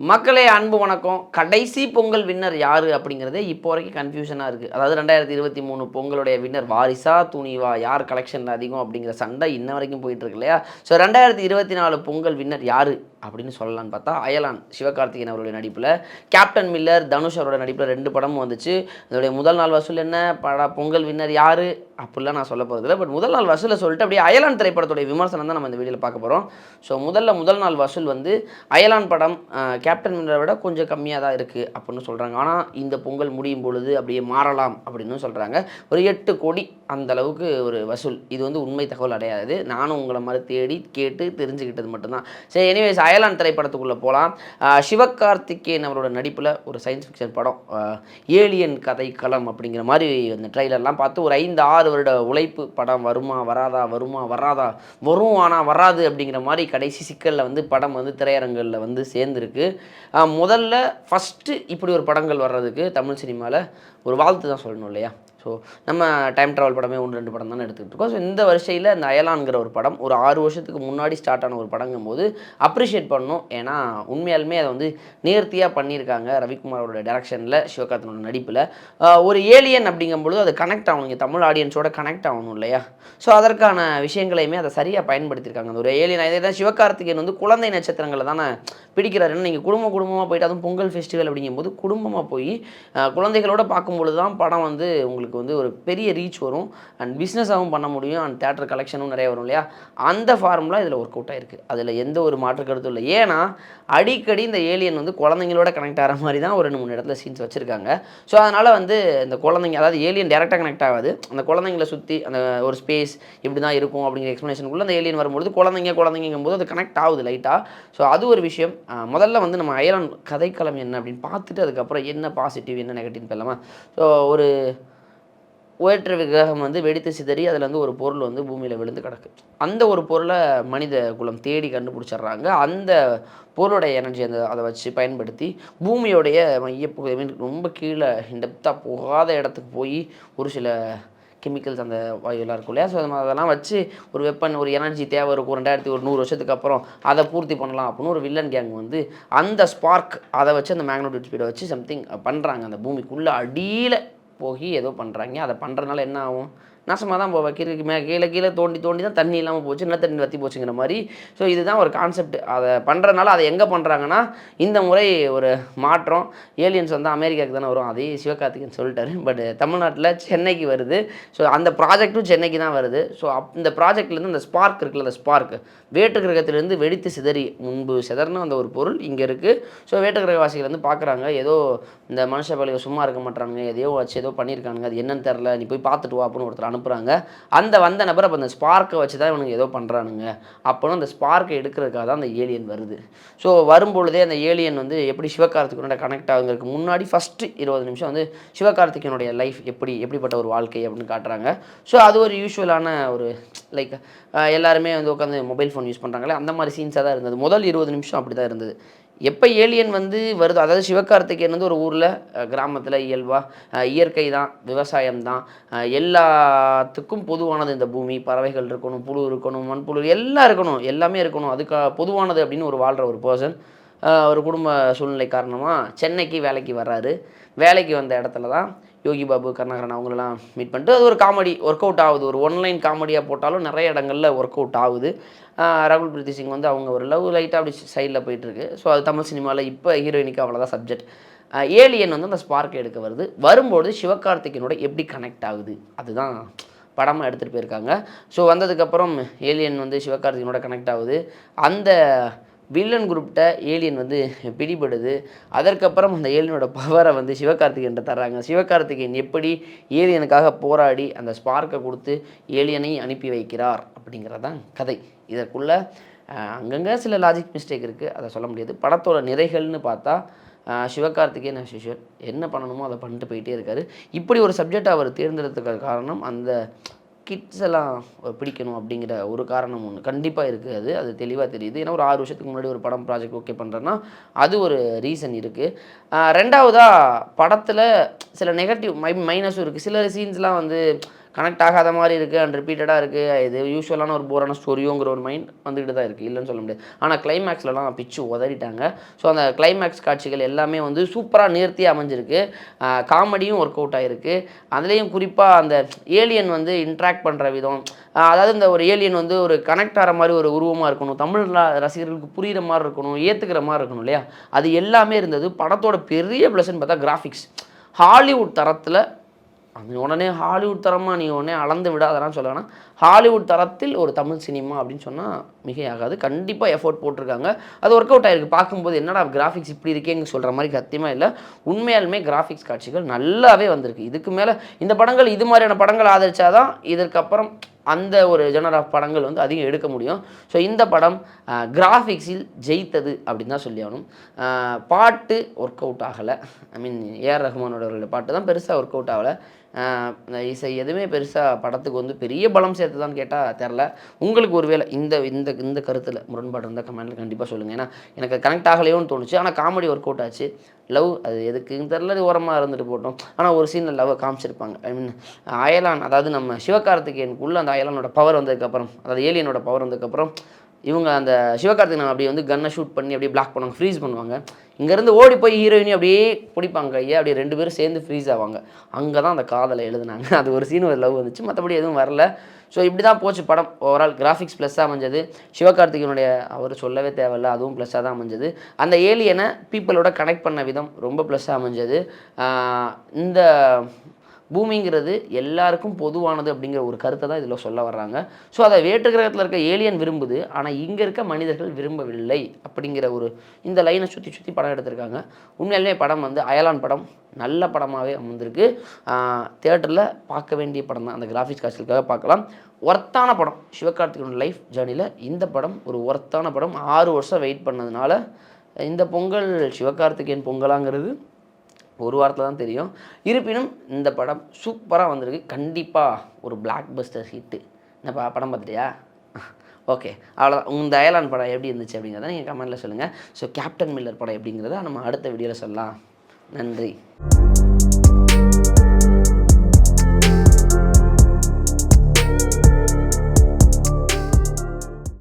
மக்களே அன்பு வணக்கம். கடைசி பொங்கல் வின்னர் யாரு அப்படிங்கிறதே இப்போ வரைக்கும் கன்ஃபியூஷனாக இருக்குது அதாவது ரெண்டாயிரத்தி இருபத்தி மூணு பொங்கலுடைய வின்னர் வாரிசா துணிவா யார் கலெக்ஷனில் அதிகம் அப்படிங்கிற சண்டை இன்ன வரைக்கும் போயிட்டுருக்கு இல்லையா? ஸோ ரெண்டாயிரத்தி இருபத்தி நாலு பொங்கல் வின்னர் யாரு? அப்படின்னு சொல்லலாம்னு பார்த்தா அயலான் சிவகார்த்திகேயன் அவருடைய நடிப்பில் கேப்டன் மில்லர் தனுஷ் அவரோட நடிப்பில் ரெண்டு படமும் வந்துச்சு. அதோடைய முதல் நாள் வசூல் என்ன? பட பொங்கல் வின்னர் யார்? அப்படிலாம் நான் சொல்ல போகிறதில்ல பட் முதல் நாள் வசூலை சொல்லிட்டு அப்படியே அயலான் திரைப்படத்துடைய விமர்சனம் தான் நம்ம இந்த வீடியோவில் பார்க்க போகிறோம் ஸோ முதல்ல முதல் நாள் வசூல் வந்து அயலான் படம் கேப்டன் மில்லரை விட கொஞ்சம் கம்மியாக தான் இருக்குது அப்படின்னு சொல்கிறாங்க ஆனால் இந்த பொங்கல் முடியும் பொழுது அப்படியே மாறலாம் அப்படின்னு சொல்கிறாங்க ஒரு எட்டு கோடி அந்த அளவுக்கு ஒரு வசூல். இது வந்து உண்மை தகவல் அடையாது. நானும் உங்களை மாதிரி தேடி கேட்டு தெரிஞ்சுக்கிட்டது மட்டும்தான். சரி எனிவேஸ் அயலான் திரைப்படத்துக்குள்ளே போகலாம் சிவகார்த்திகேயன் அவரோட நடிப்பில் ஒரு சயின்ஸ் ஃபிக்ஷன் படம் ஏலியன் கதை களம் அப்படிங்கிற மாதிரி அந்த ட்ரைலர்லாம் பார்த்து ஒரு ஐந்து ஆறு வருட உழைப்பு படம் வருமா வராதா வருமா வராதா வரும் ஆனால் வராது அப்படிங்கிற மாதிரி கடைசி சிக்கலில் வந்து படம் வந்து திரையரங்குகளில் வந்து சேர்ந்துருக்கு. முதல்ல ஃபஸ்ட்டு இப்படி ஒரு படங்கள் வர்றதுக்கு தமிழ் சினிமாவில் ஒரு வாழ்த்து தான் சொல்லணும் இல்லையா? ஸோ நம்ம டைம் ட்ராவல் படமே ஒன்று ரெண்டு படம் தானே எடுத்துக்கிட்டு இருக்கோம். ஸோ இந்த வரிசையில் இந்த அயலான்கிற ஒரு படம் ஒரு ஆறு வருஷத்துக்கு முன்னாடி ஸ்டார்ட் ஆன ஒரு படங்கும் போது அப்ரிஷியேட் பண்ணணும். ஏன்னா உண்மையாலுமே அதை வந்து நேர்த்தியாக பண்ணியிருக்காங்க ரவிக்குமாரோட டேரக்ஷனில் சிவகார்த்தனோட நடிப்பில். ஒரு ஏலியன் அப்படிங்கும்பொழுது அது கனெக்ட் ஆகணும். இங்கே தமிழ் ஆடியன்ஸோட கனெக்ட் ஆகணும் இல்லையா? ஸோ அதற்கான விஷயங்களையுமே அதை சரியாக பயன்படுத்தியிருக்காங்க. அந்த ஒரு ஏலியன் இதே தான் சிவகார்த்திகேயன் வந்து குழந்தை நட்சத்திரங்களை தானே பிடிக்கிறாருன்னு நீங்கள் குடும்ப குடும்பமாக போயிட்டு அதுவும் பொங்கல் ஃபெஸ்டிவல் அப்படிங்கும்போது குடும்பமாக போய் குழந்தைகளோட பார்க்கும்பொழுது தான் படம் வந்து உங்களுக்கு வந்து ஒரு பெரிய ரீச் வரும். அண்ட் பிஸ்னஸாகவும் பண்ண முடியும். அண்ட் தேட்டர் கலெக்ஷனும் நிறைய வரும் இல்லையா? அந்த ஃபார்முலா இதில் ஒர்க் அவுட் ஆயிருக்கு. அதில் எந்த ஒரு மாற்று கருத்தும் இல்லை. ஏன்னா அடிக்கடி இந்த ஏலியன் வந்து குழந்தைங்களோட கனெக்ட் ஆகிற மாதிரி தான் ஒரு ரெண்டு மூணு இடத்துல சீன்ஸ் வச்சுருக்காங்க. ஸோ அதனால் வந்து இந்த குழந்தைங்க அதாவது ஏலியன் டேரெக்டாக கனெக்ட் ஆகாது. அந்த குழந்தைங்கள சுற்றி அந்த ஒரு ஸ்பேஸ் இப்படி தான் இருக்கும் அப்படிங்கிற எக்ஸ்ப்ளனேஷனுக்குள்ளே அந்த ஏலியன் வரும்போது குழந்தைங்க குழந்தைங்கும் போது அது கனெக்ட் ஆகுது லைட்டாக ஸோ அது ஒரு விஷயம். முதல்ல வந்து நம்ம அயலான் கதைக்களம் என்ன அப்படின்னு பார்த்துட்டு அதுக்கப்புறம் என்ன பாசிட்டிவ் என்ன நெகட்டிவ் பெல்லாமா ஸோ ஒரு உயற்ற விக்கிரகம் வந்து வெடித்து சிதறி அதில் வந்து ஒரு பொருள் வந்து பூமியில் விழுந்து கிடக்கு. அந்த ஒரு பொருளை மனித குலம் தேடி கண்டுபிடிச்சிடுறாங்க. அந்த பொருளுடைய எனர்ஜி அந்த அதை வச்சு பயன்படுத்தி பூமியோடைய மையப்பகுதி மீன் ரொம்ப கீழே டெப்த்தாக போகாத இடத்துக்கு போய் ஒரு சில கெமிக்கல்ஸ் அந்த வாயுலாம் இருக்கும் இல்லையா? ஸோ அதெல்லாம் வச்சு ஒரு வெப்பன் ஒரு எனர்ஜி தேவை இருக்கும். ரெண்டாயிரத்தி ஒரு நூறு வருஷத்துக்கு அப்புறம் அதை பூர்த்தி பண்ணலாம் அப்படின்னு ஒரு வில்லன் கேங் வந்து அந்த ஸ்பார்க் அதை வச்சு அந்த மேக்னெட்டிக் ஸ்பீடை வச்சு சம்திங் பண்ணுறாங்க அந்த பூமிக்குள்ளே அடியில் போய் ஏதோ பண்ணுறாங்க அதை பண்ணுறதுனால என்ன ஆகும்? நாசமாக தான் போவேன். கீழே மே கீழே கீழே தோண்டி தோண்டி தான் தண்ணி இல்லாமல் போச்சு நிலத்தண்ணி தண்ணி வற்றி போச்சுங்கிற மாதிரி. ஸோ இதுதான் ஒரு கான்செப்ட் அதை பண்ணுறதுனால அதை எங்கே பண்ணுறாங்கன்னா இந்த முறை ஒரு மாற்றம். ஏலியன்ஸ் வந்து அமெரிக்காவுக்கு தானே வரும். அதே சிவகார்த்திகன் சொல்லிட்டாரு. பட் தமிழ்நாட்டில் சென்னைக்கு வருது. ஸோ அந்த ப்ராஜெக்ட்டும் சென்னைக்கு தான் வருது. ஸோ அப் இந்த ப்ராஜெக்ட்லேருந்து அந்த ஸ்பார்க் இருக்குல்ல அந்த ஸ்பார்க் வேட்டு கிரகத்திலேருந்து வெடித்து சிதறி முன்பு சிதறின அந்த ஒரு பொருள் இங்கே இருக்குது ஸோ வேட்டு கிரகவாசிகள் வந்து பார்க்குறாங்க ஏதோ இந்த மனுஷ பலியை சும்மா இருக்க மாட்டாங்க எதையோ வச்சு ஏதோ பண்ணியிருக்கானுங்க. அது என்னன்னு தெரில நீ போய் பார்த்துட்டு வா அப்படின்னு ஒருத்தர் அனுப்புகிறாங்க அந்த வந்த நபர் அப்போ அந்த ஸ்பார்க்கை வச்சு தான் இவனுங்க ஏதோ பண்ணுறானுங்க அப்போன்னு அந்த ஸ்பார்க்கை எடுக்கிறதுக்காக தான் அந்த ஏலியன் வருது. ஸோ வரும்பொழுதே அந்த ஏலியன் வந்து எப்படி சிவகார்த்திகனோட கனெக்ட் ஆகுங்கிறதுக்கு முன்னாடி ஃபஸ்ட்டு இருபது நிமிஷம் வந்து சிவகார்த்திகனுடைய லைஃப் எப்படி எப்படிப்பட்ட ஒரு வாழ்க்கை அப்படின்னு காட்டுறாங்க. ஸோ அது ஒரு யூஸ்வலான ஒரு லைக் எல்லாருமே வந்து உட்காந்து மொபைல் ஃபோன் யூஸ் பண்ணுறாங்களே அந்த மாதிரி சீன்ஸாக தான் இருந்தது. முதல் இருபது நிமிஷம் அப்படி தான் இருந்தது. எப்போ ஏலியன் வந்து வருதோ அதாவது சிவகார்த்திகேயன் வந்து ஒரு ஊரில் கிராமத்தில் இயல்பாக இயற்கை தான் விவசாயம் தான் எல்லாத்துக்கும் பொதுவானது இந்த பூமி. பறவைகள் இருக்கணும் புழு இருக்கணும் மண்புழு எல்லாம் இருக்கணும் எல்லாமே இருக்கணும். அதுக்கு பொதுவானது அப்படின்னு ஒரு வாழ்கிற ஒரு பர்சன் ஒரு குடும்ப சூழ்நிலை காரணமாக சென்னைக்கு வேலைக்கு வர்றாரு. வேலைக்கு வந்த இடத்துல தான் யோகி பாபு கருணாகரன் அவங்களெல்லாம் மீட் பண்ணிட்டு அது ஒரு காமெடி ஒர்க் அவுட் ஆகுது. ஒரு ஒன்லைன் காமெடியாக போட்டாலும் நிறைய இடங்களில் ஒர்க் அவுட் ஆகுது. ராகுல் ரகுல் பிரீத்தி சிங் வந்து அவங்க ஒரு லவ் லைட்டாக அப்படி சைடில் போயிட்டுருக்கு ஸோ அது தமிழ் சினிமாவில் இப்போ ஹீரோயினுக்கு அவ்வளோதான் சப்ஜெக்ட் ஏலியன் வந்து அந்த ஸ்பார்க் எடுக்க வருது. வரும்போது சிவகார்த்திகனோட எப்படி கனெக்ட் ஆகுது? அதுதான் படமாக எடுத்துகிட்டு போயிருக்காங்க. ஸோ வந்ததுக்கப்புறம் ஏலியன் வந்து சிவகார்த்திகனோட கனெக்ட் ஆகுது. அந்த வில்லன் குரூப்கிட்ட ஏலியன் வந்து பிடிபடுது. அதற்கப்புறம் அந்த ஏலியனோட பவரை வந்து சிவகார்த்திகேயன் தர்றாங்க. சிவகார்த்திகேயன் எப்படி ஏலியனுக்காக போராடி அந்த ஸ்பார்க்கை கொடுத்து ஏலியனை அனுப்பி வைக்கிறார் அப்படிங்கிறது தான் கதை. இதற்குள்ள அங்கங்கே சில லாஜிக் மிஸ்டேக் இருக்குது அதை சொல்ல முடியாது. படத்தோட நிறைகள்னு பார்த்தா சிவகார்த்திகேயன் as என்ன பண்ணணுமோ அதை பண்ணிட்டு போயிட்டே இருக்காரு. இப்படி ஒரு சப்ஜெக்ட் அவர் தேர்ந்தெடுத்துக்க காரணம் அந்த கிட்ஸ் எல்லாம் பிடிக்கணும் அப்படிங்கிற ஒரு காரணம் ஒன்று கண்டிப்பாக இருக்குது. அது அது தெளிவாக தெரியுது. ஏன்னா ஒரு ஆறு வருஷத்துக்கு முன்னாடி ஒரு படம் ப்ராஜெக்ட் ஓகே பண்ணுறேன்னா அது ஒரு ரீசன் இருக்குது ரெண்டாவதாக படத்தில் சில நெகட்டிவ் மை மைனஸும் இருக்குது சில சீன்ஸ்லாம் வந்து கனெக்ட் ஆகாத மாதிரி இருக்குது அண்ட் ரிப்பீட்டடாக இருக்குது இது யூஸ்வலான ஒரு போரான ஸ்டோரியோங்கிற ஒரு மைண்ட் வந்துக்கிட்டு தான் இருக்குது இல்லைன்னு சொல்ல முடியாது. ஆனால் கிளைமேக்ஸ்லலாம் பிச்சு உதறிட்டாங்க. ஸோ அந்த கிளைமேக்ஸ் காட்சிகள் எல்லாமே வந்து சூப்பராக நேர்த்தி அமைஞ்சிருக்கு. காமெடியும் ஒர்க் அவுட் ஆகிருக்கு அதுலேயும் குறிப்பாக அந்த ஏலியன் வந்து இன்ட்ராக்ட் பண்ணுற விதம் அதாவது இந்த ஒரு ஏலியன் வந்து ஒரு கனெக்ட் ஆகிற மாதிரி ஒரு உருவமாக இருக்கணும். தமிழ் ரசிகர்களுக்கு புரிகிற மாதிரி இருக்கணும் ஏற்றுக்கிற மாதிரி இருக்கணும் இல்லையா? அது எல்லாமே இருந்தது படத்தோட பெரிய ப்ளஸ்ன்னு பார்த்தா கிராஃபிக்ஸ் ஹாலிவுட் தரத்தில் அது உடனே ஹாலிவுட் தரமாக நீ உடனே அளந்து விடாதலாம் சொல்லலாம் ஹாலிவுட் தரத்தில் ஒரு தமிழ் சினிமா அப்படின்னு சொன்னால் மிகையாகாது. கண்டிப்பாக எஃபோர்ட் போட்டிருக்காங்க. அது ஒர்க் அவுட் ஆயிருக்கு. பார்க்கும்போது என்னடா கிராஃபிக்ஸ் இப்படி இருக்கேங்க சொல்கிற மாதிரி சத்தியமாக இல்லை. உண்மையாலுமே கிராஃபிக்ஸ் காட்சிகள் நல்லாவே வந்திருக்கு. இதுக்கு மேலே இந்த படங்கள் இது மாதிரியான படங்கள் ஆதரிச்சாதான் இதற்கப்புறம் அந்த ஒரு ஜெனர் ஆஃப் படங்கள் வந்து அதிகம் எடுக்க முடியும். ஸோ இந்த படம் கிராஃபிக்ஸில் ஜெயித்தது அப்படின்னு தான் சொல்லி ஆகணும். பாட்டு ஒர்க் அவுட் ஆகலை ஐ மீன் ஏஆர் ரஹ்மானோட பாட்டு தான் பெருசாக ஒர்க் அவுட் ஆகலை. இசை எதுவுமே பெருசாக படத்துக்கு வந்து பெரிய பலம் சேர்த்துதான்னு கேட்டால் தெரில உங்களுக்கு ஒருவேளை இந்த இந்த இந்த கருத்தில் முரண்பாடு இருந்தால் கமெண்ட்டில் கண்டிப்பாக சொல்லுங்கள் ஏன்னா எனக்கு கனெக்ட் ஆகலையோன்னு தோணுச்சு. ஆனால் காமெடி ஒர்க் அவுட் ஆச்சு. லவ் அது எதுக்குன்னு தெரில அது ஓரமாக இருந்துட்டு போட்டோம். ஆனால் ஒரு சீனில் லவ்வை காமிச்சிருப்பாங்க. ஐ மீன் அயலான் அதாவது நம்ம சிவகார்த்திகேயனுக்குள்ளே அந்த அயலானோட பவர் வந்ததுக்கப்புறம் அதாவது ஏலியனோட பவர் வந்ததுக்கப்புறம் இவங்க அந்த சிவகார்த்திகேயன் அப்படியே வந்து கன்னை ஷூட் பண்ணி அப்படியே பிளாக் பண்ணுவாங்க ஃப்ரீஸ் பண்ணுவாங்க. இங்கேருந்து ஓடி போய் ஹீரோயினி அப்படியே பிடிப்பாங்க கையை அப்படியே ரெண்டு பேரும் சேர்ந்து ஃப்ரீஸ் ஆவாங்க. அங்கே தான் அந்த காதலை எழுதுனாங்க. அது ஒரு சீன் ஒரு லவ் வந்துச்சு மற்றபடி எதுவும் வரல. ஸோ இப்படி தான் போச்சு படம். ஓவரால் கிராஃபிக்ஸ் ப்ளஸ்ஸாக அமைஞ்சது. சிவகார்த்திகேயனுடைய அவர் சொல்லவே தேவையில்ல அதுவும் ப்ளஸ்ஸாக தான் அமைஞ்சது. அந்த ஏலியனை பீப்புளோட கனெக்ட் பண்ண விதம் ரொம்ப ப்ளஸ்ஸாக அமைஞ்சது. இந்த பூமிங்கிறது எல்லாருக்கும் பொதுவானது அப்படிங்கிற ஒரு கருத்தை தான் இதில் சொல்ல வர்றாங்க. ஸோ அதை வேற்று கிரகத்தில் இருக்க ஏலியன் விரும்புது ஆனால் இங்கே இருக்க மனிதர்கள் விரும்பவில்லை அப்படிங்கிற ஒரு இந்த லைனை சுற்றி சுற்றி படம் எடுத்திருக்காங்க. உண்மையிலேயே படம் வந்து அயலான் படம் நல்ல படமாகவே அமைந்திருக்கு தேட்டரில் பார்க்க வேண்டிய படம் தான். அந்த கிராஃபிக்ஸ் காட்சிகளுக்காக பார்க்கலாம். ஒர்த்தான படம். சிவகார்த்திகனோட லைஃப் ஜேர்னியில் இந்த படம் ஒரு ஒர்த்தான படம். ஆறு வருஷம் வெயிட் பண்ணதுனால இந்த பொங்கல் சிவகார்த்திகேயன் பொங்கலாங்கிறது ஒரு வாரத்தில் தான் தெரியும். இருப்பினும் இந்த படம் சூப்பராக வந்திருக்கு. கண்டிப்பாக ஒரு பிளாக் பஸ்டர் ஹிட்டு இந்த படம் பார்த்துட்டியா? ஓகே அவ்வளோதான் இந்த அயலான் படம் எப்படி இருந்துச்சு அப்படிங்கிறத நீங்கள் கமெண்ட்டில் சொல்லுங்கள் ஸோ கேப்டன் மில்லர் படம் எப்படிங்கிறத நம்ம அடுத்த வீடியோவில் சொல்லலாம். நன்றி.